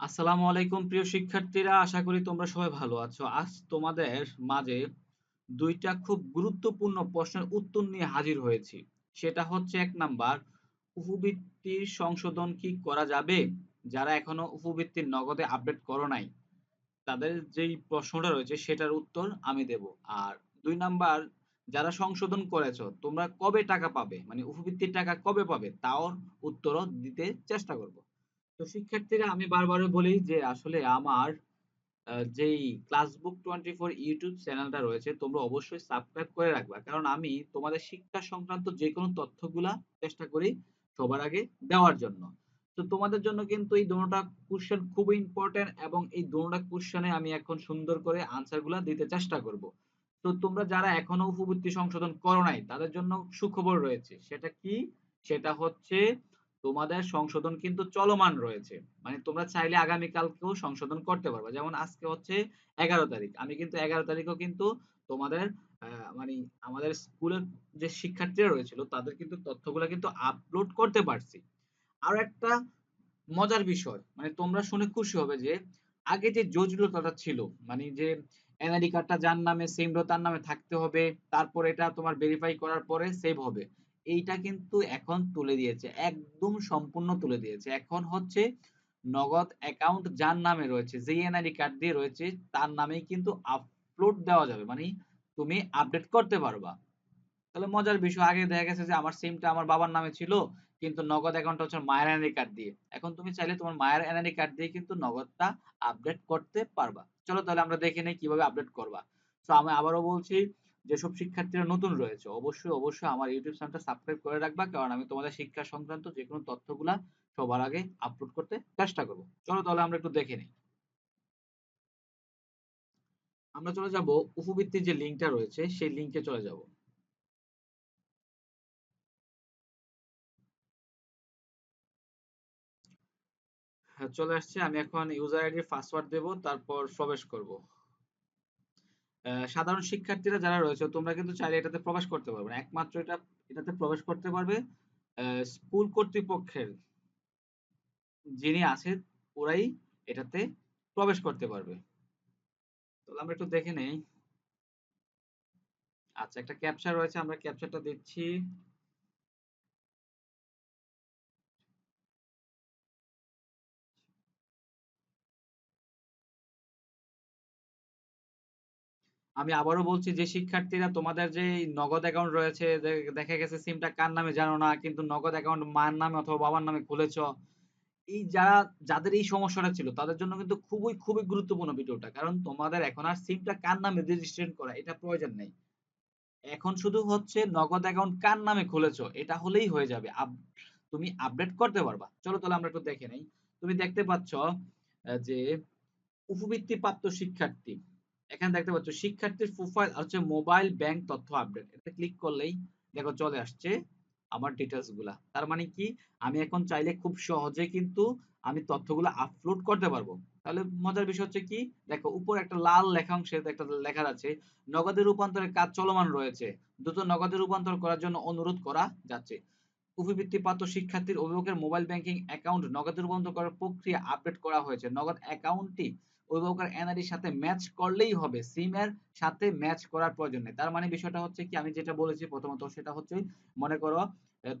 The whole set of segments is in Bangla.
আসসালামু আলাইকুম, প্রিয় শিক্ষার্থীরা। আশা করি তোমরা সবাই ভালো আছো। আজ তোমাদের মাঝে দুইটা খুব গুরুত্বপূর্ণ প্রশ্নের উত্তর নিয়ে হাজির হয়েছি। সেটা হচ্ছে এক নাম্বার, উপবৃত্তির সংশোধন কি করা যাবে? যারা এখনও উপবৃত্তির নগদে আপডেট করো নাই, তাদের যেই প্রশ্নটা রয়েছে সেটার উত্তর আমি দেব। আর দুই নাম্বার, যারা সংশোধন করেছ, তোমরা কবে টাকা পাবে? মানে উপবৃত্তির টাকা কবে পাবে? তাও উত্তরও দিতে চেষ্টা করব। তো শিক্ষার্থীরা আমি বারবার বলি যে আসলে আমার যেই ক্লাসবুক টোয়েন্টি ফোর ইউটিউব চ্যানেলটা রয়েছে, তোমরা অবশ্যই সাবস্ক্রাইব করে রাখবা। কারণ আমি তোমাদের শিক্ষা সংক্রান্ত যে কোনো তথ্যগুলা চেষ্টা করি সবার আগে দেওয়ার জন্য। তো তোমাদের জন্য কিন্তু এই দুটোটা কোশ্চেন খুবই ইম্পর্টেন্ট এবং এই দুটোটা কোশ্চেনে আমি এখন সুন্দর করে আনসারগুলা দিতে চেষ্টা করব। তো তোমরা যারা এখনও উপবৃত্তি সংশোধন করো নাই, তাদের জন্য সুখবর রয়েছে। সেটা কি? সেটা হচ্ছে তোমাদের সংশোধন কিন্তু চলমান রয়েছে। মানে তোমরা চাইলে আগামীকালকেও সংশোধন করতে পারবে। যেমন আজকে হচ্ছে এগারো তারিখ। আমি কিন্তু এগারো তারিখও কিন্তু তোমাদের মানে আমাদের স্কুলের যে শিক্ষার্থীরা রয়েছিল, তাদের কিন্তু তথ্যগুলো কিন্তু আপলোড করতে পারছি। আর একটা মজার বিষয় মানে তোমরা শুনে খুশি হবে যে, আগে যে জটিলতাটা ছিল মানে যে এনআইডি কার্ডটা যার নামে সেম তার নামে থাকতে হবে, তারপর এটা তোমার ভেরিফাই করার পরে সেভ হবে। এইটা কিন্তু এখন তুলে দিয়েছে, একদম সম্পূর্ণ তুলে দিয়েছে। এখন হচ্ছে নগদ অ্যাকাউন্ট যার নামে রয়েছে যে এনআইডি কার্ড দিয়ে রয়েছে, তার নামেই কিন্তু আপলোড দেওয়া যাবে। মানে তুমি আপডেট করতে পারবা। তাহলে মজার বিষয়, আগে দেখা গেছে যে আমার সিমটা আমার বাবার নামে ছিল, কিন্তু নগদ অ্যাকাউন্ট হচ্ছে মায়ের এনআইডি কার্ড দিয়ে। এখন তুমি চাইলে তোমার মায়ের এনআইডি কার্ড দিয়ে কিন্তু নগদটা আপডেট করতে পারবা। চলো তাহলে আমরা দেখে নেই কীভাবে আপডেট করবা। তো আমি আবারও বলছি যেসব শিক্ষার্থীরা নতুন রয়েছে, অবশ্যই অবশ্যই আমার ইউটিউব চ্যানেলটা সাবস্ক্রাইব করে রাখবা, কারণ আমি তোমাদের শিক্ষা সংক্রান্ত যে কোনো তথ্যগুলা সবার আগে আপলোড করতে চেষ্টা করব। চলো তাহলে আমরা একটু দেখে নিই। আমরা চলে যাব উপবৃত্তির যে লিঙ্কটা রয়েছে, সেই লিঙ্কে চলে যাব। হ্যাঁ চলে আসছে, আমি এখন ইউজার আইডি পাসওয়ার্ড দেব, তারপর প্রবেশ করব। সাধারণ শিক্ষার্থীরা যারা রয়েছে, তোমরা কিন্তু চাইলে এটাতে প্রবেশ করতে পারবে না। একমাত্র এটা, এটাতে প্রবেশ করতে পারবে স্কুল কর্তৃপক্ষের যিনি আছে, ওরাই এটাতে প্রবেশ করতে পারবে। তাহলে আমরা একটু দেখে নেই। আচ্ছা একটা ক্যাপচা রয়েছে, আমরা ক্যাপচারটা দিচ্ছি আমি আবারও বলছি যে শিক্ষার্থীরা তোমাদের যে নগদ অ্যাকাউন্ট রয়েছে দেখা গেছে সিমটা কার নামে জানো না, কিন্তু নগদ অ্যাকাউন্ট মার নামে অথবা বাবার নামে খুলেছ, এই যারা, যাদের এই সমস্যাটা ছিল, তাদের জন্য কিন্তু খুবই খুবই গুরুত্বপূর্ণ ভিডিওটা। কারণ তোমাদের এখন আর সিমটা কার নামে রেজিস্ট্রেশন করা, এটা প্রয়োজন নেই। এখন শুধু হচ্ছে নগদ অ্যাকাউন্ট কার নামে খুলেছো, এটা হলেই হয়ে যাবে। তুমি আপডেট করতে পারবা। চলো তাহলে আমরা একটু দেখে নেই। তুমি দেখতে পাচ্ছ যে উপবৃত্তি প্রাপ্ত শিক্ষার্থী। এখানে দেখতে পাচ্ছ, শিক্ষার্থীর প্রোফাইল হচ্ছে মোবাইল ব্যাংক তথ্য আপডেট এটা ক্লিক করলেই দেখো চলে আসছে আমার ডিটেলসগুলা। তার মানে কি? আমি এখন চাইলে খুব সহজে কিন্তু আমি তথ্যগুলো আপলোড করতে পারব। তাহলে মজার বিষয় হচ্ছে কি? দেখো, উপর একটা লাল লেখা অংশে একটা লেখা আছে নগদের রূপান্তরের কাজ চলমান রয়েছে। দ্রুত নগদের রূপান্তর করার জন্য অনুরোধ করা যাচ্ছে। উপবৃত্তি প্রাপ্ত শিক্ষার্থীর অভিভাবকের মোবাইল ব্যাংকিং অ্যাকাউন্ট নগদে রূপান্তর করার প্রক্রিয়া আপডেট করা হয়েছে। নগদ অ্যাকাউন্টটি অভিভাবকের এনআইডির সাথে ম্যাচ করলেই হবে। সিম এর সাথে ম্যাচ করার প্রয়োজন নেই। তার মানে বিষয়টা হচ্ছে কি, আমি যেটা বলেছি প্রথমত সেটা হচ্ছে, মনে করো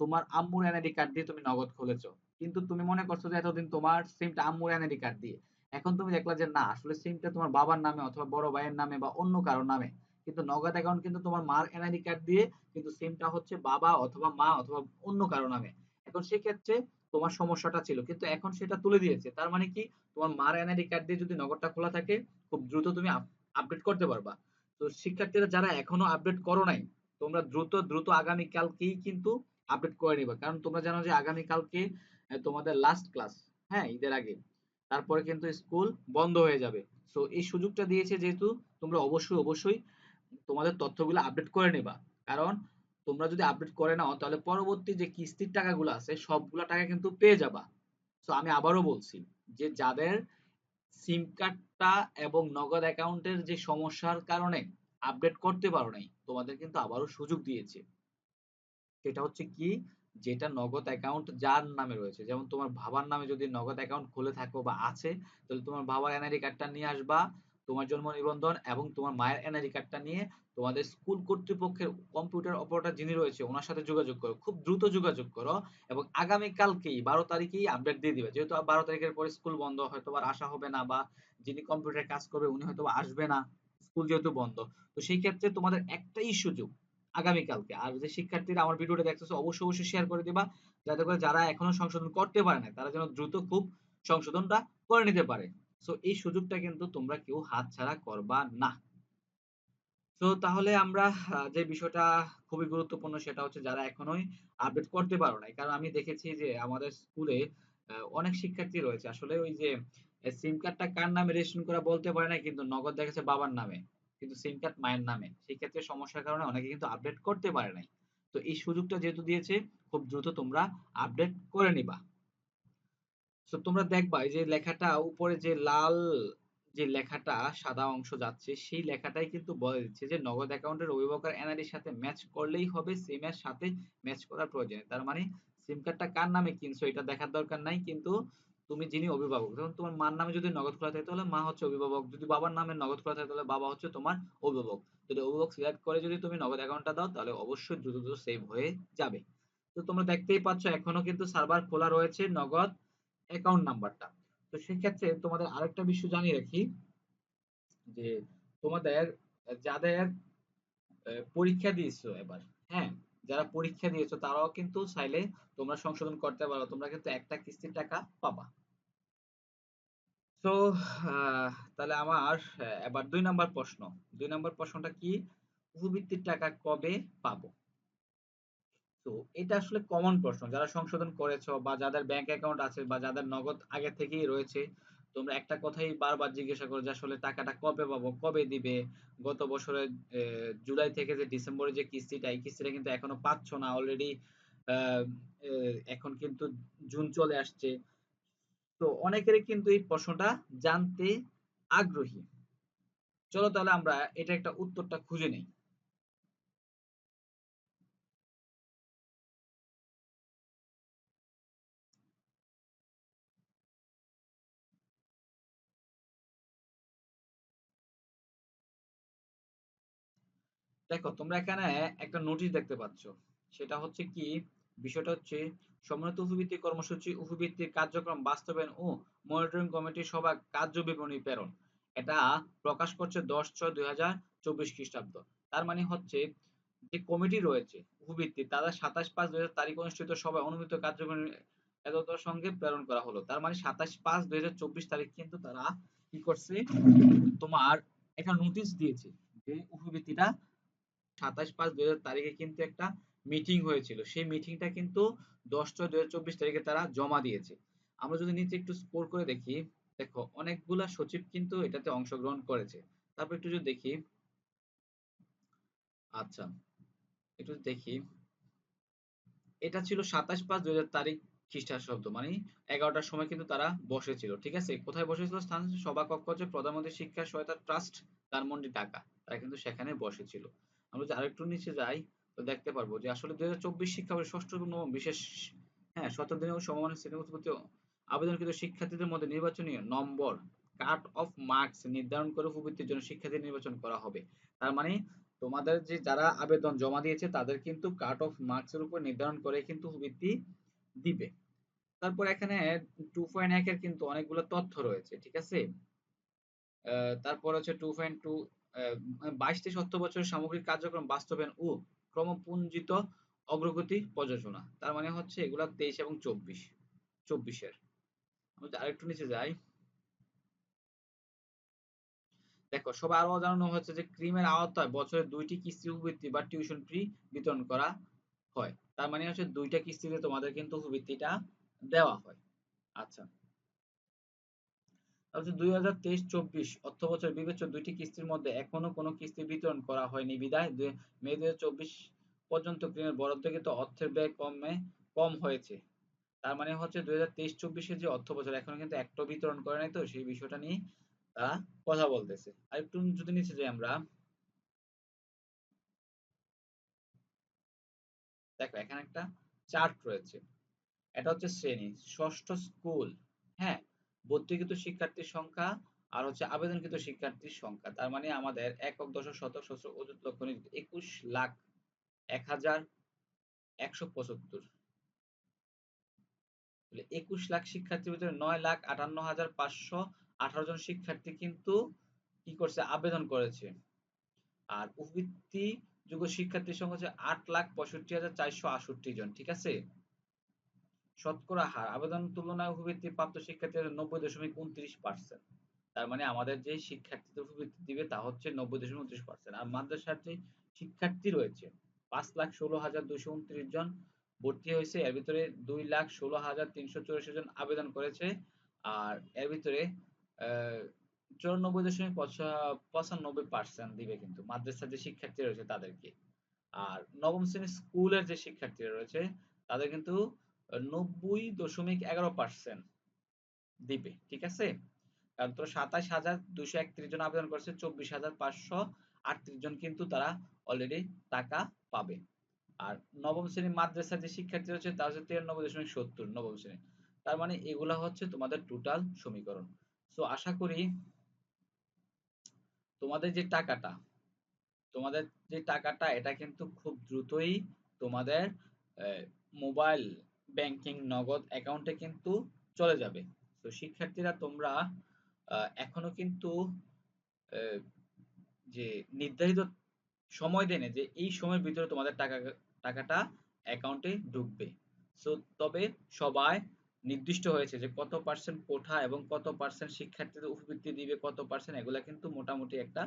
তোমার আম্মুর এনআইডি কার্ড দিয়ে তুমি নগদ খুলেছো। কিন্তু তুমি মনে করছ যে এতদিন তোমার সিমটা আম্মুর এনআইডি কার্ড দিয়ে। এখন তুমি দেখলা যে না, আসলে সিমটা তোমার বাবার নামে অথবা বড় ভাইয়ের নামে বা অন্য কারোর নামে। কিন্তু নগদ অ্যাকাউন্ট কিন্তু তোমার মার এনআইডি কার্ড দিয়ে কিন্তু সিমটা হচ্ছে বাবা অথবা মা অথবা অন্য কারও নামে। এখন সেক্ষেত্রে তোমার সমস্যাটা ছিল। কিন্তু এখন সেটা তুলে দিয়েছে। তার মানে কি? তোমার মার এনআইডি কার্ড দিয়ে যদি নগদটা খোলা থাকে, খুব দ্রুত তুমি আপডেট করতে পারবা। তো শিক্ষার্থীরা যারা এখনও আপডেট করো নাই, তোমরা দ্রুত দ্রুত আগামী কালকেই কিন্তু আপডেট করে নিবা। কারণ তোমরা জানো যে আগামী কালকে তোমাদের লাস্ট ক্লাস হ্যাঁ ঈদের আগে। তারপরে কিন্তু স্কুল বন্ধ হয়ে যাবে। সো এই সুযোগটা দিয়েছে যেহেতু তোমরা অবশ্যই অবশ্যই তোমাদের তথ্যগুলো আপডেট করে নেবা। কারণ তোমরা যদি আপডেট করে নাও, তাহলে পরবর্তী যে কিস্তির টাকাগুলো আছে, সবগুলো টাকা কিন্তু পেয়ে যাবা। তো আমি আবারও বলছি যে যাদের সিম কার্ডটা এবং নগদ অ্যাকাউন্টের যে সমস্যার কারণে আপডেট করতে পারো নাই, তোমাদের কিন্তু আবারও সুযোগ দিয়েছে। সেটা হচ্ছে কি? যেটা নগদ অ্যাকাউন্ট যার নামে রয়েছে, যেমন তোমার বাবার নামে যদি নগদ অ্যাকাউন্ট খুলে থাকো বা আছে, তাহলে তোমার বাবার এনআইডি কার্ডটা নিয়ে আসবা। তোমার জন্ম নিবন্ধন এবং তোমার মায়ের এনআইডি কার্ডটা নিয়ে তোমাদের স্কুল কর্তৃপক্ষের কম্পিউটার অপারেটর যিনি রয়েছে, ওনার সাথে যোগাযোগ করো। খুব দ্রুত যোগাযোগ করো এবং আগামী কালকেই বারো তারিখেই আপডেট দিয়ে দিবে। যেহেতু বারো তারিখের পরে স্কুল বন্ধ হয়তো বা আসা হবে না বা যিনি কম্পিউটার কাজ করবে, উনি হয়তো আসবে না। স্কুল যেহেতু বন্ধ, তো সেই ক্ষেত্রে তোমাদের একটাই সুযোগ আগামীকালকে। আর যে শিক্ষার্থীরা আমার ভিডিওটা দেখতেছে, অবশ্যই অবশ্যই শেয়ার করে দিবা। যাতে করে যারা এখনও সংশোধন করতে পারে না তারা যেন দ্রুত খুব সংশোধনটা করে নিতে পারে। সো এই সুযোগটা কিন্তু তোমরা কেউ হাতছাড়া করবা না। তো তাহলে আমরা যে বিষয়টা খুবই গুরুত্বপূর্ণ সেটা হচ্ছে যারা এখনোই আপডেট করতে পারো নাই। কারণ আমি দেখেছি যে আমাদের স্কুলে অনেক শিক্ষার্থী রয়েছে। আসলে ওই যে সিম কার্ডটা কার নামে রেজিস্ট্রেশন করা বলতে পারে না, কিন্তু নগদ দেখেছে বাবার নামে। কিন্তু সিম কার্ড মায়ের নামে। সেই ক্ষেত্রে সমস্যার কারণে অনেকে কিন্তু আপডেট করতে পারে নাই। তো এই সুযোগটা যেহেতু দিয়েছে, খুব দ্রুত তোমরা আপডেট করে নিবা। তো তোমরা দেখবা যে লেখাটা উপরে যে লাল যে লেখাটা, সাদা অংশ যাচ্ছে, সেই লেখাটাই কিন্তু বলে দিচ্ছে যে নগদ অ্যাকাউন্টের অভিভাবকের এনআইডির সাথে ম্যাচ করলেই হবে সিম এর সাথে ম্যাচ করার প্রয়োজন তার মানে সিম কার্ডটা কার নামে কিনছো, এটা দেখার দরকার নাই, কিন্তু তুমি যিনি অভিভাবক যেমন তোমার মার নামে যদি নগদ খোলা থাকে, তাহলে মা হচ্ছে অভিভাবক, যদি বাবার নামে নগদ খোলা থাকে, তাহলে বাবা হচ্ছে তোমার অভিভাবক। যদি অভিভাবক সিলেক্ট করে যদি তুমি নগদ অ্যাকাউন্টটা দাও, তাহলে অবশ্যই দ্রুত দ্রুত সেভ হয়ে যাবে। তো তোমরা দেখতেই পাচ্ছ, এখনও কিন্তু সার্ভার খোলা রয়েছে নগদ। অ্যাকাউন্ট নাম্বারটা তো সেক্ষেত্রে তোমাদের আরেকটা বিষয় জানিয়ে রাখি, যে তোমাদের, যাদের পরীক্ষা দিয়েছ এবার হ্যাঁ? যারা পরীক্ষা দিয়েছ, তারাও কিন্তু চাইলে তোমরা সংশোধন করতে পারো, তোমরা কিন্তু একটা কিস্তির টাকা পাবা। তো তাহলে আমার এবার দুই নাম্বার প্রশ্ন। দুই নাম্বার প্রশ্নটা কি? উপবৃত্তির টাকা কবে পাবো? তো এটা আসলে কমন প্রশ্ন। যারা সংশোধন করেছ বা যাদের ব্যাংক অ্যাকাউন্ট আছে বা যাদের নগদ আগে থেকেই রয়েছে, তোমরা একটা কথাই বারবার জিজ্ঞাসা করো যে আসলে টাকাটা কবে পাবো, কবে দিবে? গত বছরের জুলাই থেকে যে ডিসেম্বরে যে কিস্তিটা, এই কিস্তিটা কিন্তু এখনও পাচ্ছ না। অলরেডি এখন কিন্তু জুন চলে আসছে। তো অনেকেরই কিন্তু এই প্রশ্নটা জানতে আগ্রহী। চলো তাহলে আমরা এটা একটা উত্তরটা খুঁজে নেই। দেখো, তোমরা এখানে একটা নোটিশ দেখতে পাচ্ছ। সেটা হচ্ছে কি, বিষয়টা হচ্ছে সম্মানিত উপবৃত্তি কর্মসূচি, উপবৃত্তির কার্যক্রম, বাস্তবায়ন ও মনিটরিং কমিটি সভা কার্য বিবরণী প্রেরণ। এটা প্রকাশ করছে দশ ছয় দুই হাজার চব্বিশ খ্রিস্টাব্দ। তার মানে হচ্ছে যে কমিটি রয়েছে, উপবৃত্তি, তারা সাতাশ পাঁচ দুই তারিখ অনুষ্ঠিত সভায় অনুমিত কার্যক্রম এতটার সঙ্গে প্রেরণ করা হলো। তার মানে সাতাশ পাঁচ দুই হাজার চব্বিশ তারিখ কিন্তু তারা কি করছে, তোমার একটা নোটিশ দিয়েছে যে উপবৃত্তিটা সাতাশ পাঁচ দুই তারিখে কিন্তু একটা মিটিং হয়েছিল। সেই মিটিংটা কিন্তু দশ ছয় চব্বিশ তারিখে তারা জমা দিয়েছে। আমরা যদি নিচে একটু স্কোর করে দেখি, দেখো, অনেকগুলা সচিব কিন্তু এটাতে অংশগ্রহণ করেছে। তারপর একটু যদি দেখি আচ্ছা একটু দেখি, এটা ছিল সাতাশ পাঁচ দুই তারিখ খ্রিস্টাব্দ মানে এগারোটার সময় কিন্তু তারা বসেছিল, ঠিক আছে? কোথায় বসেছিল? স্থান সভা কক্ষ হচ্ছে প্রধানমন্ত্রী শিক্ষা সহায়তা ট্রাস্ট, ধানমন্ডি, ঢাকা। তারা কিন্তু সেখানে বসেছিল। আমরা যদি আরেকটু নিচে যাই, তো দেখতে পারব যে আসলে দুই হাজার চব্বিশ শিক্ষাবর্ষের ষষ্ঠ বিশেষ হ্যাঁ সতেরো দিনের সমমানের শ্রেণি আবেদনকৃত শিক্ষার্থীদের মধ্যে নির্বাচনী নম্বর, কাট অফ মার্কস নির্ধারণ করে উপবৃত্তির জন্য শিক্ষার্থী নির্বাচন করা হবে। তার মানে তোমাদের যে যারা আবেদন জমা দিয়েছে, তাদের কিন্তু কাট অফ মার্কস এর উপর নির্ধারণ করে কিন্তু উপবৃত্তি দিবে। তারপর এখানে টু পয়েন্ট একের কিন্তু অনেকগুলো তথ্য রয়েছে, ঠিক আছে? তারপর হচ্ছে টু পয়েন্ট টু বাইশ থেকে সত্তর বছরের সামগ্রিক কার্যক্রম বাস্তবায়ন ও ক্রমপুঞ্জিত অগ্রগতি প্রযোজনা তার মানে হচ্ছে এগুলা তেইশ এবং চব্বিশ। চব্বিশের। আরেকটু নিচে যাই। দেখো, সবাই আরও জানানো হচ্ছে যে ক্রিমের আওতায় বছরে দুইটি কিস্তি উপবৃত্তি বা টিউশন ফি বিতরণ করা হয়। তার মানে হচ্ছে দুইটা কিস্তিতে তোমাদের কিন্তু উপবৃত্তিটা দেওয়া হয়। আচ্ছা। দুই হাজার তেইশ চব্বিশ অর্থ বছর বিবেচ্য দুইটি কিস্তির মধ্যে এখনও কোনো কিস্তি বিতরণ করা হয়নি। বিদায় মে দুই চব্বিশ পর্যন্ত ঋণের বরাদ্দকৃত অর্থের ব্যয় কমে, কম হয়েছে। তার মানে হচ্ছে দুই হাজার তেইশ চব্বিশের যে অর্থ বছর এখনও কিন্তু একটা বিতরণ করে নাই তো, সেই বিষয়টা নিয়ে তারা কথা বলতেছে। আর একটু যদি নিচে যাই আমরা। দেখো, এখানে একটা চার্ট রয়েছে। এটা হচ্ছে শ্রেণি, ষষ্ঠ স্কুল হ্যাঁ? ভর্তিকৃত শিক্ষার্থীর সংখ্যা আর হচ্ছে আবেদনকৃত শিক্ষার্থীর সংখ্যা। তার মানে আমাদের একক, দশক, শতক, সহস্র, অযুত লক্ষ একুশ লাখ, এক হাজার একশো পঁচাত্তর। একুশ লাখ শিক্ষার্থীর ভিতরে নয় লাখ আটান্ন হাজার পাঁচশো আঠারো জন শিক্ষার্থী কিন্তু কি করছে? আবেদন করেছে। আর উপবৃত্তি যোগ্য শিক্ষার্থীর সংখ্যা হচ্ছে আট লাখ পঁয়ষট্টি হাজার চারশো আষট্টি জন, ঠিক আছে? শতকরা হার। আবেদন তুলনায় উপবৃত্তি প্রাপ্ত শিক্ষার্থীদের নব্বই দশমিক উনত্রিশ পার্সেন্ট। তার মানে আমাদের যে শিক্ষার্থীদের উপবৃত্তি দিবে তা হচ্ছে নব্বই দশমিক উনত্রিশ পার্সেন্ট। আর মাদ্রাসার যে শিক্ষার্থী রয়েছে। পাঁচ লাখ ষোলো হাজার দুইশো উনত্রিশ জন ভর্তি হয়েছে। এর ভিতরে দুই লাখ ষোলো হাজার তিনশো চৌরাশি জন আবেদন করেছে। আর এর ভিতরে চুরানব্বই দশমিক পঁচানব্বই পার্সেন্ট দিবে কিন্তু মাদ্রাসার যে শিক্ষার্থী রয়েছে তাদেরকে। আর নবম শ্রেণির স্কুলের যে শিক্ষার্থীরা রয়েছে, তাদের কিন্তু নব্বই দশমিক এগারো পার্সেন্ট দিবে, ঠিক আছে? কারণ তো সাতাশ হাজার দুশো একত্রিশ জন আবেদন করেছে, চব্বিশ হাজার পাঁচশো আটত্রিশ জন কিন্তু তারা অলরেডি টাকা পাবে। আর নবম শ্রেণি মাদ্রাসার যে শিক্ষার্থী রয়েছে তা হচ্ছে তিরানব্বই দশমিক সত্তর, নবম শ্রেণি তার মানে এগুলা হচ্ছে তোমাদের টোটাল সমীকরণ। সো আশা করি তোমাদের যে টাকাটা, তোমাদের যে টাকাটা, এটা কিন্তু খুব দ্রুতই তোমাদের মোবাইল ব্যাংকিং নগদ অ্যাকাউন্টে কিন্তু চলে যাবে। তো শিক্ষার্থীরা তোমরা এখনও কিন্তু যে নির্ধারিত সময় দেনে যে এই সময়ের ভিতরে তোমাদের টাকা, টাকাটা অ্যাকাউন্টে ঢুকবে। সো তবে সবাই নির্দিষ্ট হয়েছে যে কত পার্সেন্ট কোঠা এবং কত পার্সেন্ট শিক্ষার্থীদের উপবৃত্তি দিবে, কত পার্সেন্ট এগুলা কিন্তু মোটামুটি একটা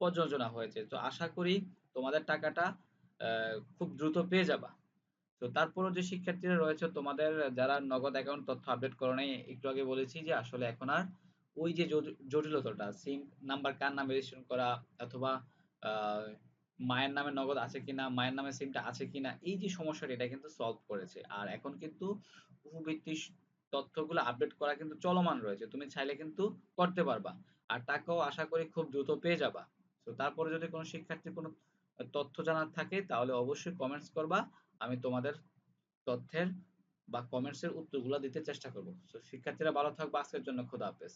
প্রযোজনা হয়েছে। তো আশা করি তোমাদের টাকাটা খুব দ্রুত পেয়ে যাবা। তো তারপরও যে শিক্ষার্থীরা রয়েছে, তোমাদের যারা নগদ অ্যাকাউন্ট তথ্য আপডেট করো নাই, একটু আগে বলেছি যে আসলে এখন আর ওই যে জটিলতাটা সিম নাম্বার কার নামে রেজিস্ট্রেশন করা অথবা মায়ের নামে নগদ আছে কিনা, মায়ের নামে সিমটা আছে কিনা, এই যে সমস্যাটা এটা কিন্তু সলভ করেছে। আর এখন কিন্তু উপবৃত্তি তথ্যগুলো আপডেট করা কিন্তু চলমান রয়েছে। তুমি চাইলে কিন্তু করতে পারবা। আর টাকাও আশা করি খুব দ্রুত পেয়ে যাবা। তো তারপরে যদি কোনো শিক্ষার্থীর কোনো তথ্য জানার থাকে, তাহলে অবশ্যই কমেন্টস করবা। আমি তোমাদের তথ্যের বা কমেন্টসের উত্তরগুলো দিতে চেষ্টা করব। তো শিক্ষার্থীরা ভালো থাকবে। আজকের জন্য খোদা হাফেজ।